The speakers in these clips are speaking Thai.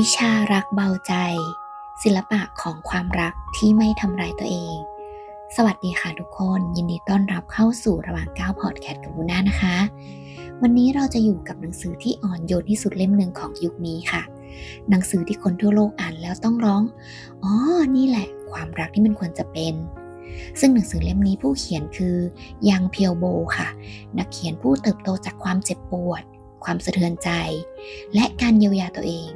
วิชารักเบาใจ ศิลปะของความรักที่ไม่ทำร้ายตัวเอง สวัสดีค่ะทุกคน ยินดีต้อนรับเข้าสู่ระหว่างก้าวพอดแคสต์กับบูน่านะคะ วันนี้เราจะอยู่กับหนังสือที่อ่อนโยนที่สุดเล่มหนึ่งของยุคนี้ค่ะ หนังสือที่คนทั่วโลกอ่านแล้วต้องร้องอ๋อนี่แหละ ความรักที่มันควรจะเป็นซึ่งหนังสือเล่มนี้ผู้เขียนคือยังเพียวโบค่ะ นักเขียนผู้เติบโตจากความเจ็บปวด ความสะเทือนใจ และการเยียวยาตัวเอง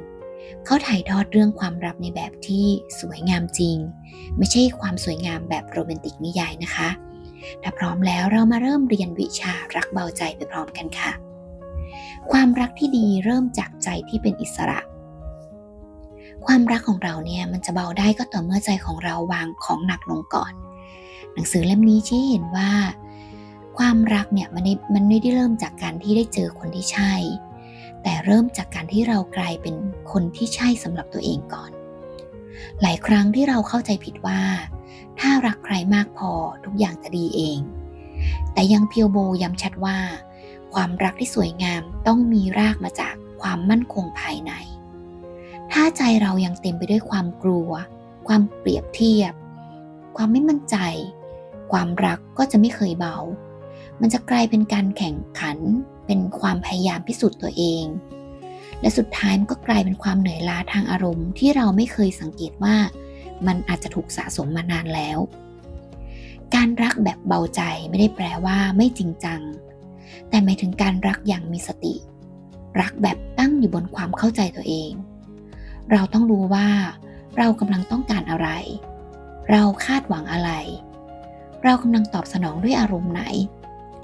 เขาถ่ายทอดเรื่องความรักในแบบที่สวยงามจริง ไม่ใช่ความสวยงามแบบโรแมนติกนิยายนะคะ ถ้าพร้อมแล้วเรามาเริ่มเรียนวิชารักเบาใจไปพร้อมกันค่ะ ความรักที่ดีเริ่มจากใจที่เป็นอิสระ ความรักของเราเนี่ยมันจะเบาได้ก็ต่อเมื่อใจของเราวางของหนักลงก่อน หนังสือเล่มนี้ชี้เห็นว่า ความรักเนี่ยมันไม่มันไม่ได้เริ่มจากการที่ได้เจอคนที่ใช่ แต่เริ่มจากการที่เรากลายเป็นคนที่ใช่สำหรับตัวเองก่อน หลายครั้งที่เราเข้าใจผิดว่า ถ้ารักใครมากพอทุกอย่างจะดีเอง แต่ยังเพียวโบย้ำชัดว่า ความรักที่สวยงามต้องมีรากมาจากความมั่นคงภายใน ถ้าใจเรายังเต็มไปด้วยความกลัว ความเปรียบเทียบ ความไม่มั่นใจ ความรักก็จะไม่เคยเบา มันจะกลายเป็นการแข่งขัน เป็นความพยายามพิสูจน์ตัวเอง และสุดท้ายมันก็กลายเป็นความเหนื่อยล้าทางอารมณ์ที่เราไม่เคยสังเกตว่า มันอาจจะถูกสะสมมานานแล้ว การรักแบบเบาใจไม่ได้แปลว่าไม่จริงจัง แต่หมายถึงการรักอย่างมีสติ รักแบบตั้งอยู่บนความเข้าใจตัวเอง เราต้องรู้ว่าเรากำลังต้องการอะไร เราคาดหวังอะไร เรากำลังตอบสนองด้วยอารมณ์ไหน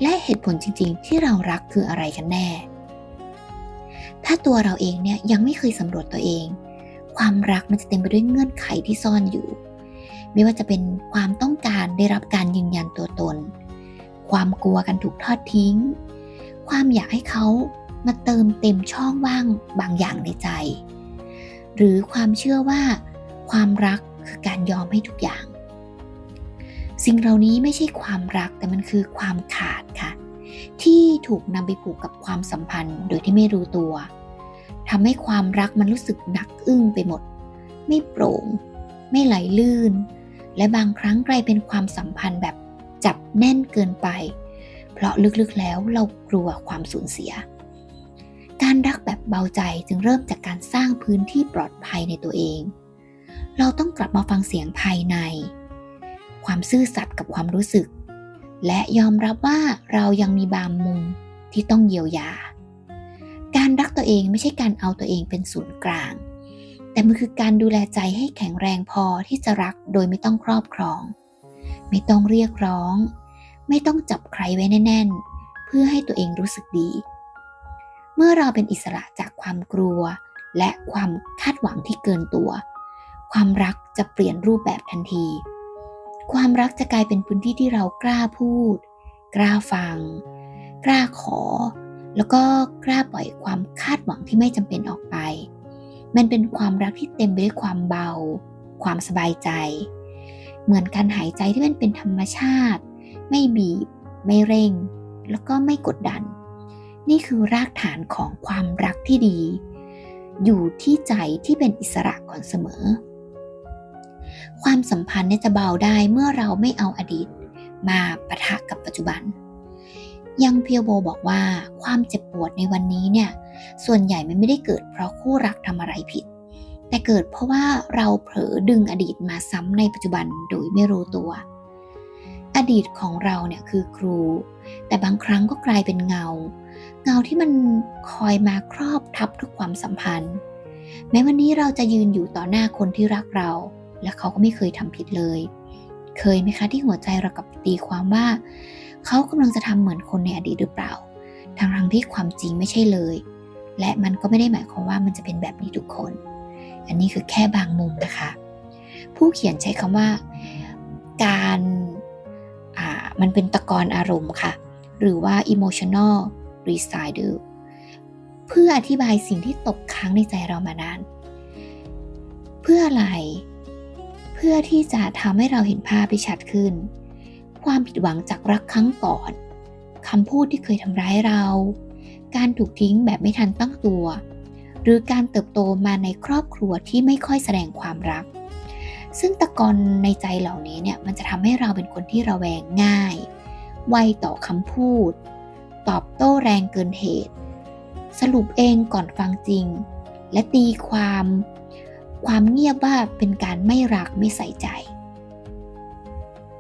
และเหตุผลจริงๆ ที่เรารักคืออะไรกันแน่ ถ้าตัวเราเองเนี่ยยังไม่เคยสำรวจตัวเอง ความรักมันจะเต็มไปด้วยเงื่อนไขที่ซ่อนอยู่ ไม่ว่าจะเป็นความต้องการได้รับการยืนยันตัวตน ความกลัวกันถูกทอดทิ้ง ความอยากให้เขามาเติมเต็มช่องว่างบางอย่างในใจ หรือความเชื่อว่า ความรักคือการยอมให้ทุกอย่าง สิ่งเหล่านี้ไม่ใช่ความรักแต่มันคือความขาดค่ะ ที่ถูกนำไปผูกกับความสัมพันธ์ โดยที่ไม่รู้ตัวทำให้ความรักมันรู้สึกหนักอึ้งไปหมด ไม่โปร่ง ไม่ไหลลื่น และบางครั้งกลายเป็นความสัมพันธ์แบบจับแน่นเกินไป เพราะลึกๆแล้วเรากลัวความสูญเสีย การรักแบบเบาใจจึงเริ่มจากการสร้างพื้นที่ปลอดภัยในตัวเอง เราต้องกลับมาฟังเสียงภายใน ความซื่อสัตย์กับความรู้สึก และยอมรับว่าเรายังมีบางมุมที่ต้องเยียวยา การรักตัวเองไม่ใช่การเอาตัวเองเป็นศูนย์กลาง แต่มันคือการดูแลใจให้แข็งแรงพอที่จะรักโดยไม่ต้องครอบครอง ไม่ต้องเรียกร้อง ไม่ต้องจับใครไว้แน่น ๆ เพื่อให้ตัวเองรู้สึกดี เมื่อเราเป็นอิสระจากความกลัว และความคาดหวังที่เกินตัว ความรักจะเปลี่ยนรูปแบบทันที ความรักจะกลายเป็นพื้นที่ที่เรากล้าพูด กล้าฟัง กล้าขอ แล้วก็กล้าปล่อยความคาดหวังที่ไม่จำเป็นออกไป มันเป็นความรักที่เต็มไปด้วยความเบา ความสบายใจ เหมือนการหายใจที่มันเป็นธรรมชาติ ไม่บีบ ไม่เร่ง แล้วก็ไม่กดดัน นี่คือรากฐานของความรักที่ดี อยู่ที่ใจที่เป็นอิสระก่อนเสมอ ความสัมพันธ์เนี่ยจะเบาได้เมื่อเราไม่เอาอดีต มาปะทะกับปัจจุบัน ยังเพียวโบบอกว่าความเจ็บปวดในวันนี้เนี่ยส่วนใหญ่มันไม่ได้เกิดเพราะคู่รักทำอะไรผิด แต่เกิดเพราะว่าเราเผลอดึงอดีตมาซ้ำในปัจจุบันโดยไม่รู้ตัว อดีตของเราเนี่ยคือครู แต่บางครั้งก็กลายเป็นเงา เงาที่มันคอยมาครอบทับทุกความสัมพันธ์ แม้วันนี้เราจะยืนอยู่ต่อหน้าคนที่รักเรา และเขาก็ไม่เคยทำผิดเลย เคยไหมคะที่หัวใจเรากับตีความว่า เขากำลังจะทำเหมือนคนในอดีตหรือเปล่าทางทางที่ความจริงไม่ใช่เลย และมันก็ไม่ได้หมายความว่ามันจะเป็นแบบนี้ทุกคน อันนี้คือแค่บางมุมนะคะ ผู้เขียนใช้คำว่า การมันเป็นตะกอนอารมณ์ค่ะ หรือว่า emotional residue เพื่ออธิบายสิ่งที่ตกค้างในใจเรามานาน เพื่ออะไร เพื่อที่จะทำให้เราเห็นภาพที่ชัดขึ้น ความผิดหวังจากรักครั้งก่อนคำพูดที่เคยทำร้ายเรา การถูกทิ้งแบบไม่ทันตั้งตัว หรือการเติบโตมาในครอบครัวที่ไม่ค่อยแสดงความรัก ซึ่งตะกอนในใจเหล่านี้เนี่ยมันจะทำให้เราเป็นคนที่ระแวงง่าย ไวต่อคำพูด ตอบโต้แรงเกินเหตุ สรุปเองก่อนฟังจริง และตีความ ความเงียบว่าเป็นการไม่รักไม่ใส่ใจ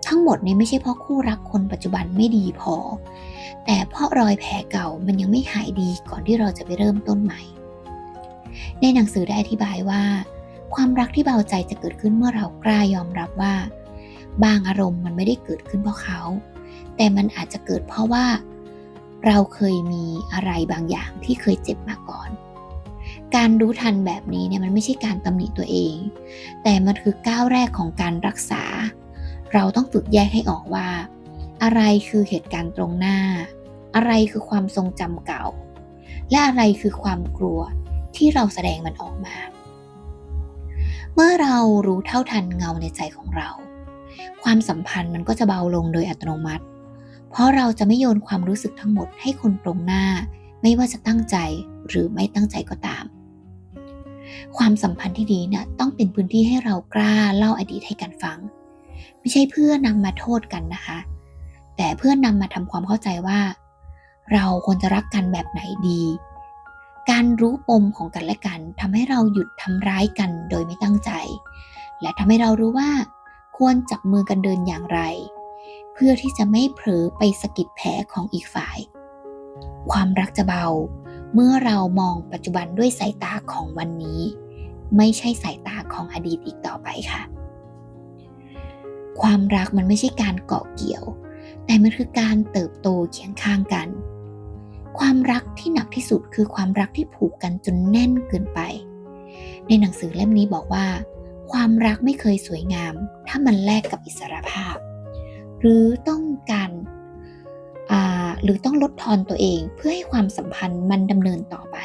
ทั้งหมดนี้ไม่ใช่เพราะคู่รักคนปัจจุบันไม่ดีพอ แต่เพราะรอยแผลเก่ามันยังไม่หายดีก่อนที่เราจะไปเริ่มต้นใหม่ ในหนังสือได้อธิบายว่า ความรักที่เบาใจจะเกิดขึ้นเมื่อเรากล้ายอมรับว่า บางอารมณ์มันไม่ได้เกิดขึ้นเพราะเขา แต่มันอาจจะเกิดเพราะว่า เราเคยมีอะไรบางอย่างที่เคยเจ็บมาก่อน การรู้ทันแบบนี้เนี่ยมันไม่ใช่การตำหนิตัวเอง แต่มันคือก้าวแรกของการรักษา เราต้องฝึกแยกให้ออกว่า อะไรคือเหตุการณ์ตรงหน้า อะไรคือความทรงจำเก่า และอะไรคือความกลัวที่เราแสดงมันออกมา เมื่อเรารู้เท่าทันเงาในใจของเรา ความสัมพันธ์มันก็จะเบาลงโดยอัตโนมัติ เพราะเราจะไม่โยนความรู้สึกทั้งหมดให้คนตรงหน้า ไม่ว่าจะตั้งใจหรือไม่ตั้งใจก็ตาม ความสัมพันธ์ที่ดีเนี่ยต้องเป็นพื้นที่ให้เรากล้าเล่าอดีตให้กันฟัง ไม่ใช่เพื่อนำมาโทษกันนะคะ แต่เพื่อนำมาทำความเข้าใจว่า เราควรจะรักกันแบบไหนดี การรู้ปมของกันและกันทำให้เราหยุดทำร้ายกันโดยไม่ตั้งใจ และทำให้เรารู้ว่า ควรจับมือกันเดินอย่างไร เพื่อที่จะไม่เผลอไปสะกิดแผลของอีกฝ่าย ความรักจะเบา เมื่อเรามองปัจจุบันด้วยสายตาของวันนี้ ไม่ใช่สายตาของอดีตอีกต่อไปค่ะ ความรักมันไม่ใช่การเกาะเกี่ยว แต่มันคือการเติบโตเคียงข้างกัน ความรักที่หนักที่สุดคือความรักที่ผูกกันจนแน่นเกินไป ในหนังสือเล่มนี้บอกว่า ความรักไม่เคยสวยงาม ถ้ามันแลกกับอิสรภาพ หรือต้องการ หรือต้องลดทอนตัวเองเพื่อให้ความสัมพันธ์มันดำเนินต่อไป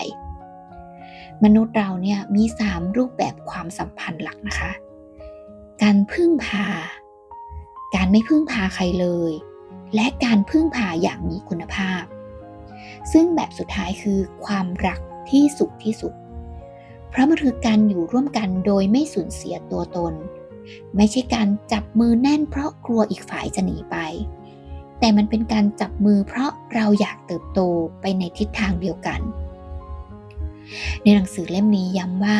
มนุษย์เราเนี่ยมี 3 รูปแบบความสัมพันธ์หลักนะคะ การพึ่งพา การไม่พึ่งพาใครเลย และการพึ่งพาอย่างมีคุณภาพ ซึ่งแบบสุดท้ายคือความรักที่สุขที่สุด เพราะมันคือการอยู่ร่วมกันโดยไม่สูญเสียตัวตน ไม่ใช่การจับมือแน่นเพราะกลัวอีกฝ่ายจะหนีไป แต่มันเป็นการจับมือเพราะเราอยากเติบโตไปในทิศทางเดียวกัน ในหนังสือเล่มนี้ย้ำว่า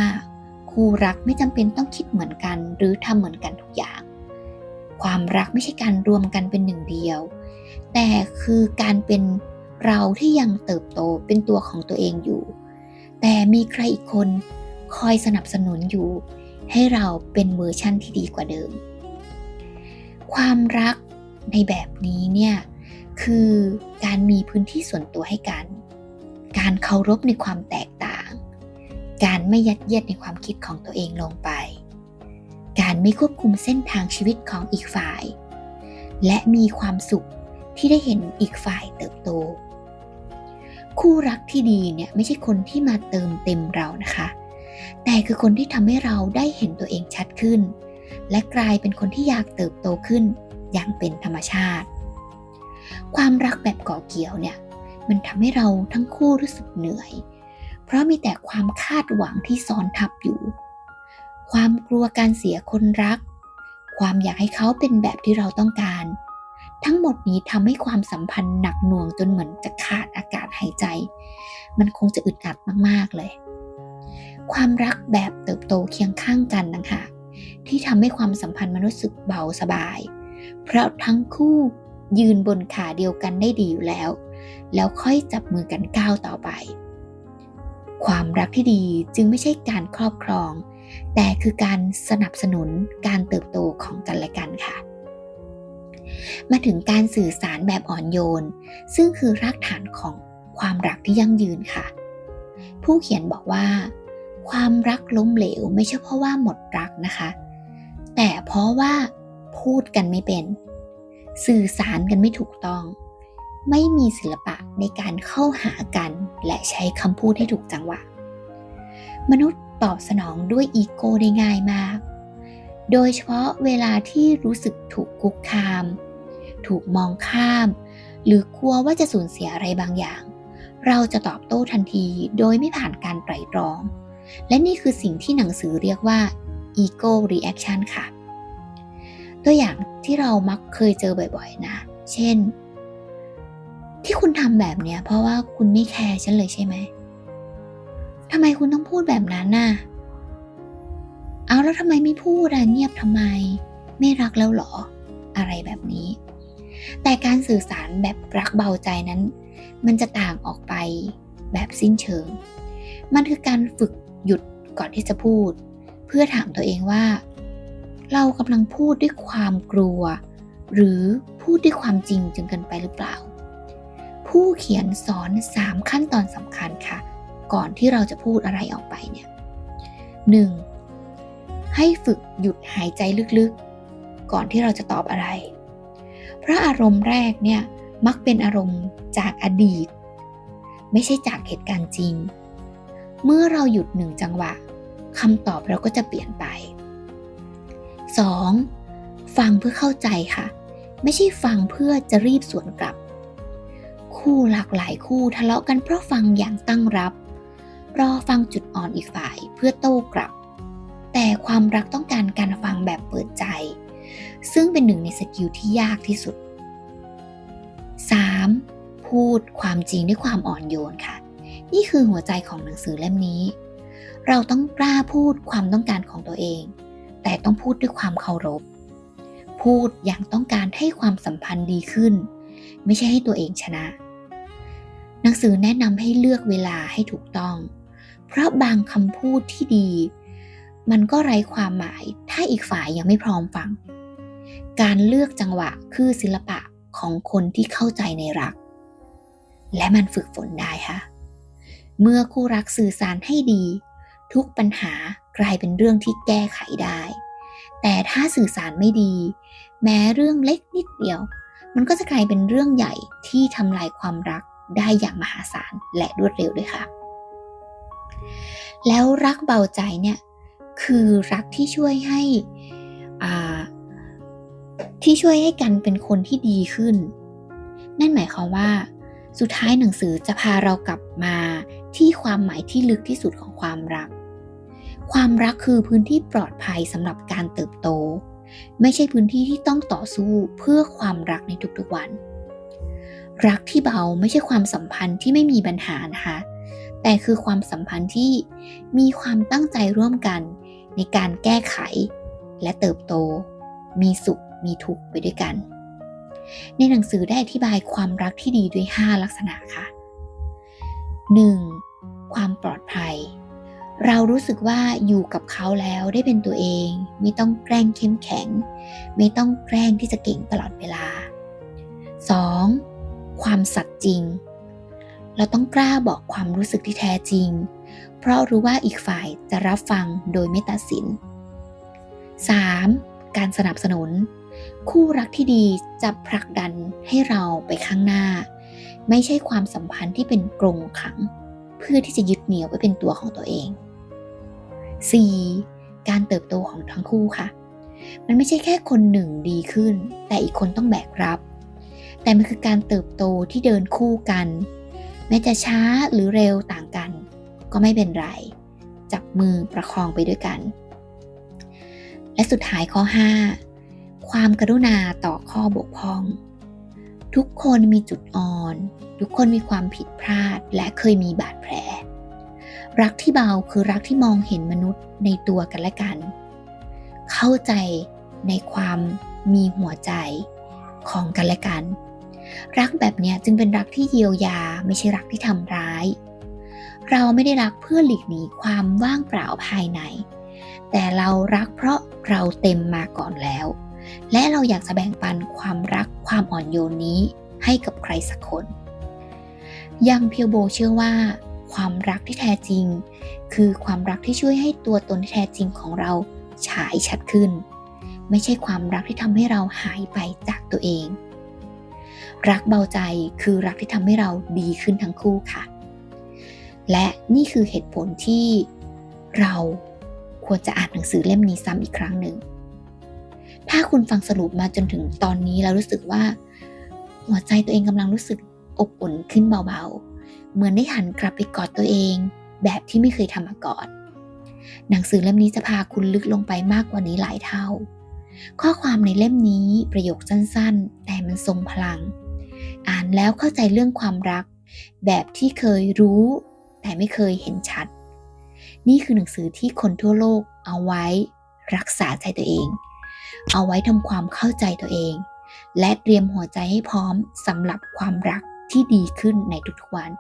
คู่รักไม่จำเป็นต้องคิดเหมือนกัน หรือทำเหมือนกันทุกอย่าง ความรักไม่ใช่การรวมกันเป็นหนึ่งเดียว แต่คือการเป็นเราที่ยังเติบโตเป็นตัวของตัวเองอยู่ แต่มีใครอีกคนคอยสนับสนุนอยู่ ให้เราเป็นเวอร์ชั่นที่ดีกว่าเดิม ความรัก ในแบบนี้เนี่ยคือการมีพื้นที่ส่วนตัวให้กัน การเคารพในความแตกต่าง การไม่ยัดเยียดในความคิดของตัวเองลงไป การไม่ควบคุมเส้นทางชีวิตของอีกฝ่าย และมีความสุขที่ได้เห็นอีกฝ่ายเติบโต คู่รักที่ดีเนี่ยไม่ใช่คนที่มาเติมเต็มเรานะคะ แต่คือคนที่ทำให้เราได้เห็นตัวเองชัดขึ้น และกลายเป็นคนที่อยากเติบโตขึ้น อย่างเป็นธรรมชาติ ความรักแบบก่อเกี่ยวเนี่ยมันทำให้เราทั้งคู่รู้สึกเหนื่อย เพราะมีแต่ความคาดหวังที่ซ้อนทับอยู่ ความกลัวการเสียคนรัก ความอยากให้เขาเป็นแบบที่เราต้องการ ทั้งหมดนี้ทำให้ความสัมพันธ์หนักหน่วงจนเหมือนจะขาดอากาศหายใจ มันคงจะอึดอัดมากๆเลย ความรักแบบเติบโตเคียงข้างกันนะคะที่ทำให้ความสัมพันธ์มันรู้สึกเบาสบาย เพราะทั้งคู่ยืนบนขาเดียวกันได้ดีอยู่แล้ว แล้วค่อยจับมือกันก้าวต่อไป ความรักที่ดีจึงไม่ใช่การครอบครอง แต่คือการสนับสนุนการเติบโตของกันและกันค่ะ มาถึงการสื่อสารแบบอ่อนโยน ซึ่งคือรากฐานของความรักที่ยั่งยืนค่ะ ผู้เขียนบอกว่า ความรักล้มเหลวไม่ใช่เพราะว่าหมดรักนะคะ แต่เพราะว่า พูดกันไม่เป็น สื่อสารกันไม่ถูกต้อง ไม่มีศิลปะในการเข้าหากันและใช้คำพูดให้ถูกจังหวะ มนุษย์ตอบสนองด้วยอีโก้ได้ง่ายมาก โดยเฉพาะเวลาที่รู้สึกถูกคุกคาม ถูกมองข้าม หรือกลัวว่าจะสูญเสียอะไรบางอย่าง เราจะตอบโต้ทันทีโดยไม่ผ่านการไตร่ตรอง และนี่คือสิ่งที่หนังสือเรียกว่า ego reaction ค่ะ ตัวอย่างที่เรามักเคยเจอบ่อยๆ นะ เช่น ที่คุณทำแบบเนี้ย เพราะว่าคุณไม่แคร์ฉันเลยใช่ไหมทำไมคุณต้องพูดแบบนั้นน่ะ เอาแล้วทำไมไม่พูดอะเงียบทำไม ไม่รักแล้วหรอ อะไรแบบนี้ แต่การสื่อสารแบบรักเบาใจนั้น มันจะต่างออกไปแบบสิ้นเชิง มันคือการฝึกหยุดก่อนที่จะพูด เพื่อถามตัวเองว่า เรากำลังพูดด้วยความกลัว หรือพูดด้วยความจริงจนเกินไปหรือเปล่า ผู้เขียนสอน 3 ขั้นตอนสำคัญค่ะ ก่อนที่เราจะพูดอะไรออกไปเนี่ย 1. ให้ฝึกหยุดหายใจลึกๆ ก่อนที่เราจะตอบอะไร เพราะอารมณ์แรกเนี่ยมักเป็นอารมณ์จากอดีต ไม่ใช่จากเหตุการณ์จริง เมื่อเราหยุดหนึ่งจังหวะคำตอบเราก็จะเปลี่ยนไป 2. ฟังเพื่อเข้าใจค่ะ ไม่ใช่ฟังเพื่อจะรีบสวนกลับ คู่หลากหลายคู่ทะเลาะกันเพราะฟังอย่างตั้งรับ รอฟังจุดอ่อนอีกฝ่ายเพื่อโต้กลับ แต่ความรักต้องการการฟังแบบเปิดใจ ซึ่งเป็นหนึ่งในสกิลที่ยากที่สุด 3. พูดความจริงด้วยความอ่อนโยนค่ะ นี่คือหัวใจของหนังสือเล่มนี้ เราต้องกล้าพูดความต้องการของตัวเอง แต่ต้องพูดด้วยความเคารพ พูดอย่างต้องการให้ความสัมพันธ์ดีขึ้น ไม่ใช่ให้ตัวเองชนะ หนังสือแนะนำให้เลือกเวลาให้ถูกต้อง เพราะบางคำพูดที่ดี มันก็ไร้ความหมายถ้าอีกฝ่ายยังไม่พร้อมฟัง การเลือกจังหวะคือศิลปะของคนที่เข้าใจในรัก และมันฝึกฝนได้ค่ะ เมื่อคู่รักสื่อสารให้ดี ทุกปัญหา กลายเป็นเรื่องที่แก้ไขได้ แต่ถ้าสื่อสารไม่ดี แม้เรื่องเล็กนิดเดียว มันก็จะกลายเป็นเรื่องใหญ่ที่ทำลายความรักได้อย่างมหาศาลและรวดเร็วด้วยค่ะ แล้วรักเบาใจเนี่ยคือรักที่ช่วยให้ที่ช่วยให้กันเป็นคนที่ดีขึ้น นั่นหมายความว่า สุดท้ายหนังสือจะพาเรากลับมาที่ความหมายที่ลึกที่สุดของความรัก ความรักคือพื้นที่ปลอดภัยสำหรับการเติบโต ไม่ใช่พื้นที่ที่ต้องต่อสู้เพื่อความรักในทุกๆวัน รักที่เบาไม่ใช่ความสัมพันธ์ที่ไม่มีปัญหานะคะแต่คือความสัมพันธ์ที่มีความตั้งใจร่วมกันในการแก้ไข และเติบโต มีสุขมีทุกข์ไปด้วยกัน ในหนังสือได้อธิบายความรักที่ดีด้วย 5 ลักษณะค่ะ 1. ความปลอดภัย เรารู้สึกว่าอยู่กับเขาแล้วได้เป็นตัวเอง ไม่ต้องแกล้งเข้มแข็ง ไม่ต้องแกล้งที่จะเก่งตลอดเวลา 2. ความสัตย์จริง เราต้องกล้าบอกความรู้สึกที่แท้จริง เพราะรู้ว่าอีกฝ่ายจะรับฟังโดยไม่ตัดสิน 3. การสนับสนุน คู่รักที่ดีจะผลักดันให้เราไปข้างหน้า ไม่ใช่ความสัมพันธ์ที่เป็นกรงขัง เพื่อที่จะยึดเหนี่ยวไว้เป็นตัวของตัวเอง 4. การเติบโตของทั้งคู่ค่ะ มันไม่ใช่แค่คนหนึ่งดีขึ้น แต่อีกคนต้องแบกรับ แต่มันคือการเติบโตที่เดินคู่กัน แม้จะช้าหรือเร็วต่างกัน ก็ไม่เป็นไร จับมือประคองไปด้วยกัน และสุดท้ายข้อ 5 ความกรุณาต่อข้อบกพร่อง ทุกคนมีจุดอ่อน ทุกคนมีความผิดพลาดและเคยมีบาดแผล รักที่เบาคือรักที่มองเห็นมนุษย์ในตัวกันและกัน เข้าใจในความมีหัวใจของกันและกัน รักแบบนี้จึงเป็นรักที่เยียวยาไม่ใช่รักที่ทำร้าย เราไม่ได้รักเพื่อหลีกหนีความว่างเปล่าภายใน แต่เรารักเพราะเราเต็มมาก่อนแล้ว และเราอยากจะแบ่งปันความรักความอ่อนโยนนี้ให้กับใครสักคน ยังเพียวโบเชื่อว่า ความรักที่แท้จริง คือความรักที่ช่วยให้ตัวตนที่แท้จริงของเราฉายชัดขึ้น ไม่ใช่ความรักที่ทำให้เราหายไปจากตัวเอง รักเบาใจคือรักที่ทำให้เราดีขึ้นทั้งคู่ค่ะ และนี่คือเหตุผลที่เราควรจะอ่านหนังสือเล่มนี้ซ้ำอีกครั้งหนึ่ง ถ้าคุณฟังสรุปมาจนถึงตอนนี้แล้วรู้สึกว่า หัวใจตัวเองกำลังรู้สึกอบอุ่นขึ้นเบาๆ เหมือนได้หันกลับไปกอดตัวเอง แบบที่ไม่เคยทำมาก่อน หนังสือเล่มนี้จะพาคุณลึกลงไปมากกว่านี้หลายเท่า ข้อความในเล่มนี้ประโยคสั้นๆ แต่มันทรงพลัง อ่านแล้วเข้าใจเรื่องความรัก แบบที่เคยรู้ แต่ไม่เคยเห็นชัด นี่คือหนังสือที่คนทั่วโลกเอาไว้ รักษาใจตัวเอง เอาไว้ทำความเข้าใจตัวเอง และเตรียมหัวใจให้พร้อมสำหรับความรักที่ดีขึ้นในทุกๆวัน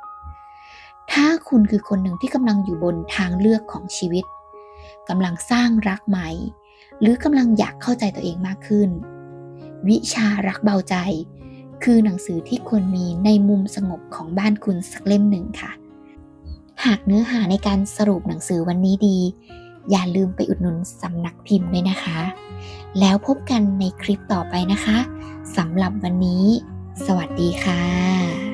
ถ้าคุณคือคนหนึ่งที่กำลังอยู่บนทางเลือกของชีวิตกำลังสร้างรักใหม่ หรือกำลังอยากเข้าใจตัวเองมากขึ้น วิชารักเบาใจ คือหนังสือที่ควรมีในมุมสงบของบ้านคุณสักเล่มหนึ่งค่ะ หากเนื้อหาในการสรุปหนังสือวันนี้ดี อย่าลืมไปอุดหนุนสำนักพิมพ์ด้วยนะคะ แล้วพบกันในคลิปต่อไปนะคะสำหรับวันนี้ สวัสดีค่ะ